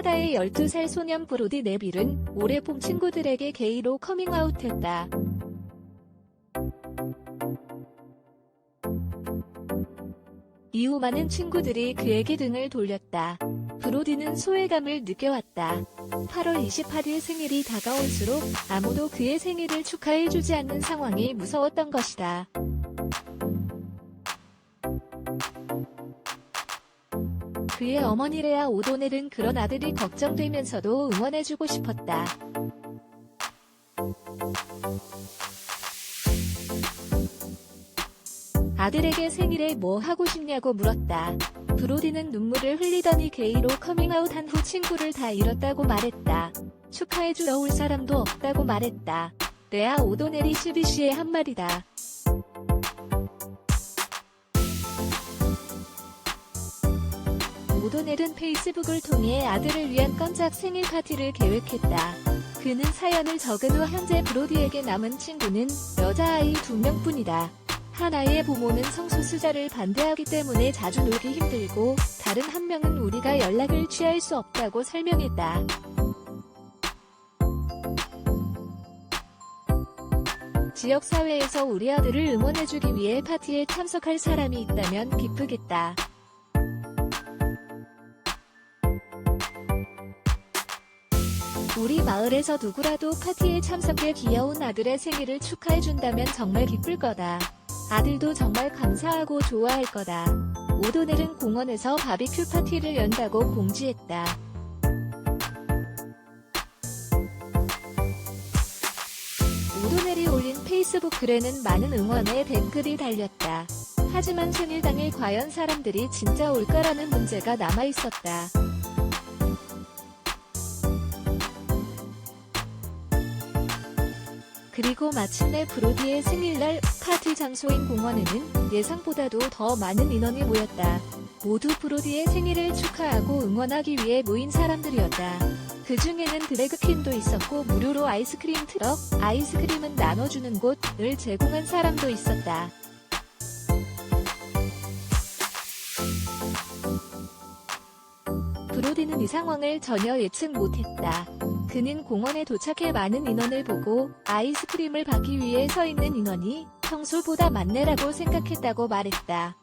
캐나다의 12살 소년 브로디 네빌은 올해 봄 친구들에게 게이로 커밍아웃했다. 이후 많은 친구들이 그에게 등을 돌렸다. 브로디는 소외감을 느껴왔다. 8월 28일 생일이 다가올수록 아무도 그의 생일을 축하해주지 않는 상황이 무서웠던 것이다. 그의 어머니 레아 오도넬은 그런 아들이 걱정되면서도 응원해주고 싶었다. 아들에게 생일에 뭐 하고 싶냐고 물었다. 브로디는 눈물을 흘리더니 게이로 커밍아웃한 후 친구를 다 잃었다고 말했다. 축하해주러 올 사람도 없다고 말했다. 레아 오도넬이 CBC의 한 말이다. 오도넬은 페이스북을 통해 아들을 위한 깜짝 생일 파티를 계획했다. 그는 사연을 적은 후 현재 브로디에게 남은 친구는 여자아이 두 명뿐이다. 한 아이의 부모는 성소수자를 반대하기 때문에 자주 놀기 힘들고 다른 한 명은 우리가 연락을 취할 수 없다고 설명했다. 지역사회에서 우리 아들을 응원해주기 위해 파티에 참석할 사람이 있다면 기쁘겠다. 우리 마을에서 누구라도 파티에 참석해 귀여운 아들의 생일을 축하해준다면 정말 기쁠 거다. 아들도 정말 감사하고 좋아할 거다. 오도넬은 공원에서 바비큐 파티를 연다고 공지했다. 오도넬이 올린 페이스북 글에는 많은 응원의 댓글이 달렸다. 하지만 생일 당일 과연 사람들이 진짜 올까라는 문제가 남아있었다. 그리고 마침내 브로디의 생일날 파티 장소인 공원에는 예상보다도 더 많은 인원이 모였다. 모두 브로디의 생일을 축하하고 응원하기 위해 모인 사람들이었다. 그 중에는 드래그퀸도 있었고 무료로 아이스크림 트럭, 아이스크림은 나눠주는 곳을 제공한 사람도 있었다. 브로디는 이 상황을 전혀 예측 못했다. 그는 공원에 도착해 많은 인원을 보고 아이스크림을 받기 위해 서 있는 인원이 평소보다 많네라고 생각했다고 말했다.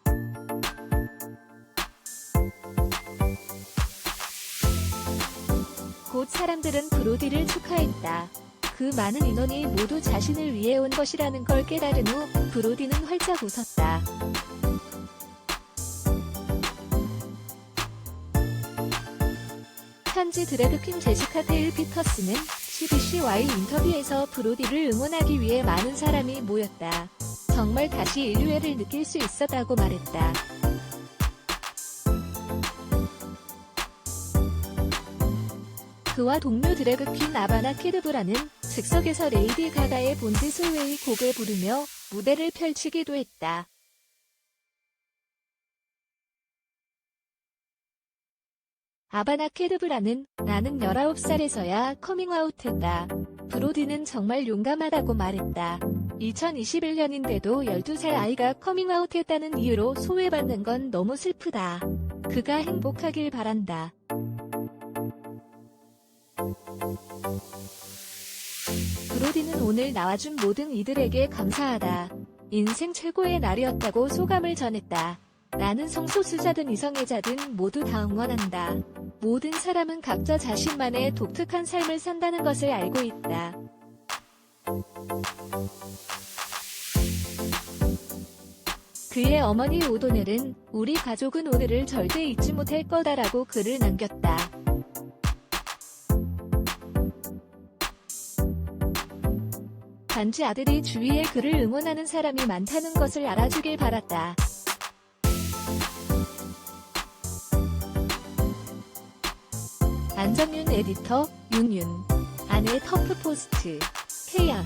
곧 사람들은 브로디를 축하했다. 그 많은 인원이 모두 자신을 위해 온 것이라는 걸 깨달은 후 브로디는 활짝 웃었다. 현지 드래그 퀸 제시카 테일 피터스는 CBC와의 인터뷰에서 브로디를 응원하기 위해 많은 사람이 모였다. 정말 다시 인류애를 느낄 수 있었다고 말했다. 그와 동료 드래그 퀸 아바나 키드브라는 즉석에서 레이디 가가의 본드 소웨이 곡을 부르며 무대를 펼치기도 했다. 아바나 케르브라는 나는 19살에서야 커밍아웃했다. 브로디는 정말 용감하다고 말했다. 2021년인데도 12살 아이가 커밍아웃했다는 이유로 소외받는 건 너무 슬프다. 그가 행복하길 바란다. 브로디는 오늘 나와준 모든 이들에게 감사하다. 인생 최고의 날이었다고 소감을 전했다. 나는 성소수자든 이성애자든 모두 다 응원한다. 모든 사람은 각자 자신만의 독특한 삶을 산다는 것을 알고 있다. 그의 어머니 오도넬은 우리 가족은 오늘을 절대 잊지 못할 거다라고 글을 남겼다. 단지 아들이 주위에 그를 응원하는 사람이 많다는 것을 알아주길 바랐다. 안정윤 에디터, 윤윤. 아내 터프 포스트. 태양.